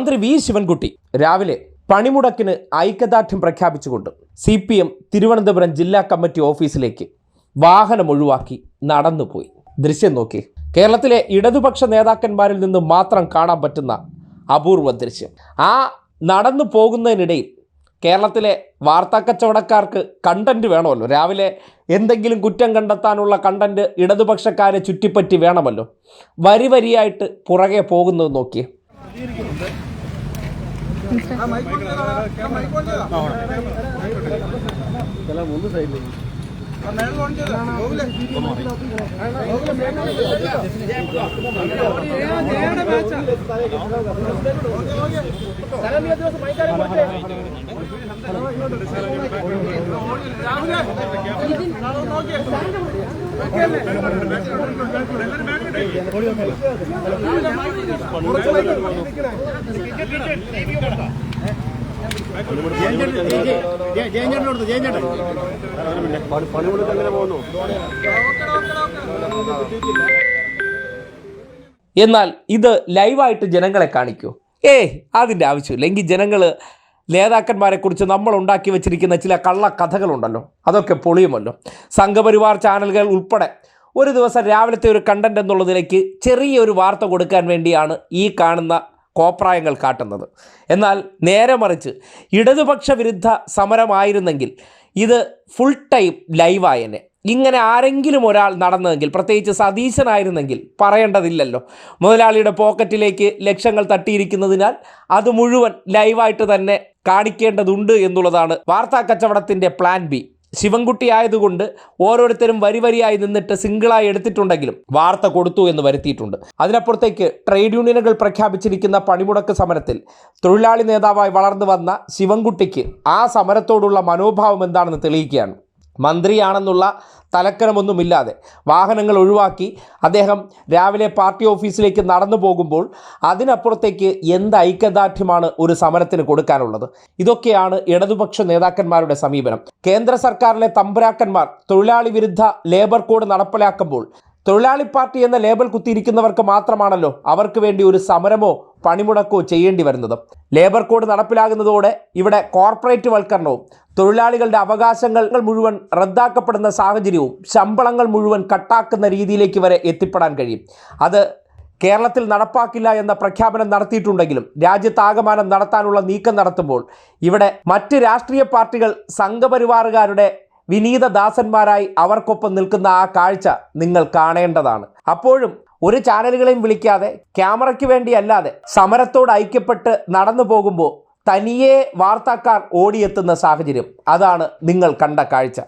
മന്ത്രി വി ശിവൻകുട്ടി രാവിലെ പണിമുടക്കിന് ഐക്യദാർഢ്യം പ്രഖ്യാപിച്ചുകൊണ്ട് സി പി എം തിരുവനന്തപുരം ജില്ലാ കമ്മിറ്റി ഓഫീസിലേക്ക് വാഹനം ഒഴിവാക്കി നടന്നുപോയി. ദൃശ്യം നോക്കി. കേരളത്തിലെ ഇടതുപക്ഷ നേതാക്കന്മാരിൽ നിന്ന് മാത്രം കാണാൻ പറ്റുന്ന അപൂർവ ദൃശ്യം. ആ നടന്നു പോകുന്നതിനിടയിൽ കേരളത്തിലെ വാർത്താ കച്ചവടക്കാർക്ക് കണ്ടന്റ് വേണമല്ലോ. രാവിലെ എന്തെങ്കിലും കുറ്റം കണ്ടെത്താനുള്ള കണ്ടന്റ് ഇടതുപക്ഷക്കാരെ ചുറ്റിപ്പറ്റി വേണമല്ലോ. വരി വരിയായിട്ട് പുറകെ പോകുന്നത് നോക്കിയേ चला मुंबई साइड ले രാഹുലെ എന്നാൽ ഇത് ലൈവായിട്ട് ജനങ്ങളെ കാണിക്കൂ. ഏ അതിന്റെ ആവശ്യമില്ല. എങ്കിൽ ജനങ്ങൾ നേതാക്കന്മാരെക്കുറിച്ച് നമ്മൾ ഉണ്ടാക്കി വെച്ചിരിക്കുന്ന ചില കള്ളക്കഥകളുണ്ടല്ലോ. അതൊക്കെ പൊളിയുമല്ലോ. സംഘപരിവാർ ചാനലുകൾ ഉൾപ്പെടെ ഒരു ദിവസം രാവിലത്തെ ഒരു കണ്ടന്റ് എന്നുള്ളതിലേക്ക് ചെറിയൊരു വാർത്ത കൊടുക്കാൻ വേണ്ടിയാണ് ഈ കാണുന്ന കോപ്രായങ്ങൾ കാട്ടുന്നത്. എന്നാൽ നേരെ മറിച്ച് ഇടതുപക്ഷ വിരുദ്ധ സമരമായിരുന്നെങ്കിൽ ഇത് ഫുൾ ടൈം ലൈവായനെ ഇങ്ങനെ ആരെങ്കിലും ഒരാൾ നടന്നതെങ്കിൽ പ്രത്യേകിച്ച് സതീശനായിരുന്നെങ്കിൽ പറയേണ്ടതില്ലല്ലോ. മുതലാളിയുടെ പോക്കറ്റിലേക്ക് ലക്ഷങ്ങൾ തട്ടിയിരിക്കുന്നതിനാൽ അത് മുഴുവൻ ലൈവായിട്ട് തന്നെ കാണിക്കേണ്ടതുണ്ട് എന്നുള്ളതാണ് വാർത്താ കച്ചവടത്തിന്റെ പ്ലാൻ ബി ശിവൻകുട്ടി ആയതുകൊണ്ട് ഓരോരുത്തരും വരി വരിയായി നിന്നിട്ട് സിംഗിളായി എടുത്തിട്ടുണ്ടെങ്കിലും വാർത്ത കൊടുത്തു എന്ന് വരുത്തിയിട്ടുണ്ട്. അതിനപ്പുറത്തേക്ക് ട്രേഡ് യൂണിയനുകൾ പ്രഖ്യാപിച്ചിരിക്കുന്ന പണിമുടക്ക് സമരത്തിൽ തൊഴിലാളി നേതാവായി വളർന്നു വന്ന ശിവൻകുട്ടിക്ക് ആ സമരത്തോടുള്ള മനോഭാവം എന്താണെന്ന് തെളിയിക്കുകയാണ്. മന്ത്രിയാണെന്നുള്ള തലക്കനമൊന്നുമില്ലാതെ വാഹനങ്ങൾ ഒഴിവാക്കി അദ്ദേഹം രാവിലെ പാർട്ടി ഓഫീസിലേക്ക് നടന്നു പോകുമ്പോൾ അതിനപ്പുറത്തേക്ക് എന്ത് ഐക്യദാർഢ്യമാണ് ഒരു സമരത്തിന് കൊടുക്കാനുള്ളത്? ഇതൊക്കെയാണ് ഇടതുപക്ഷ നേതാക്കന്മാരുടെ സമീപനം. കേന്ദ്ര സർക്കാരിലെ തമ്പുരാക്കന്മാർ തൊഴിലാളി വിരുദ്ധ ലേബർ കോഡ് നടപ്പിലാക്കുമ്പോൾ തൊഴിലാളി പാർട്ടി എന്ന ലേബൽ കുത്തിയിരിക്കുന്നവർക്ക് മാത്രമാണല്ലോ അവർക്ക് വേണ്ടി ഒരു സമരമോ പണിമുടക്കോ ചെയ്യേണ്ടി വരുന്നത്. ലേബർ കോഡ് നടപ്പിലാകുന്നതോടെ ഇവിടെ കോർപ്പറേറ്റ് വൽക്കരണവും തൊഴിലാളികളുടെ അവകാശങ്ങൾ മുഴുവൻ റദ്ദാക്കപ്പെടുന്ന സാഹചര്യവും ശമ്പളങ്ങൾ മുഴുവൻ കട്ടാക്കുന്ന രീതിയിലേക്ക് വരെ എത്തിപ്പെടാൻ കഴിയും. അത് കേരളത്തിൽ നടപ്പാക്കില്ല എന്ന പ്രഖ്യാപനം നടത്തിയിട്ടുണ്ടെങ്കിലും രാജ്യത്താകമാനം നടത്താനുള്ള നീക്കം നടത്തുമ്പോൾ ഇവിടെ മറ്റ് രാഷ്ട്രീയ പാർട്ടികൾ സംഘപരിവാറുകാരുടെ വിനീത ദാസന്മാരായി അവർക്കൊപ്പം നിൽക്കുന്ന ആ കാഴ്ച നിങ്ങൾ കാണേണ്ടതാണ്. അപ്പോഴും ഒരു ചാനലുകളെയും വിളിക്കാതെ ക്യാമറയ്ക്ക് വേണ്ടിയല്ലാതെ സമരത്തോട് ഐക്യപ്പെട്ട് നടന്നു പോകുമ്പോൾ തനിയെ വാർത്താക്കാർ ഓടിയെത്തുന്ന സാഹചര്യം. അതാണ് നിങ്ങൾ കണ്ട കാഴ്ച.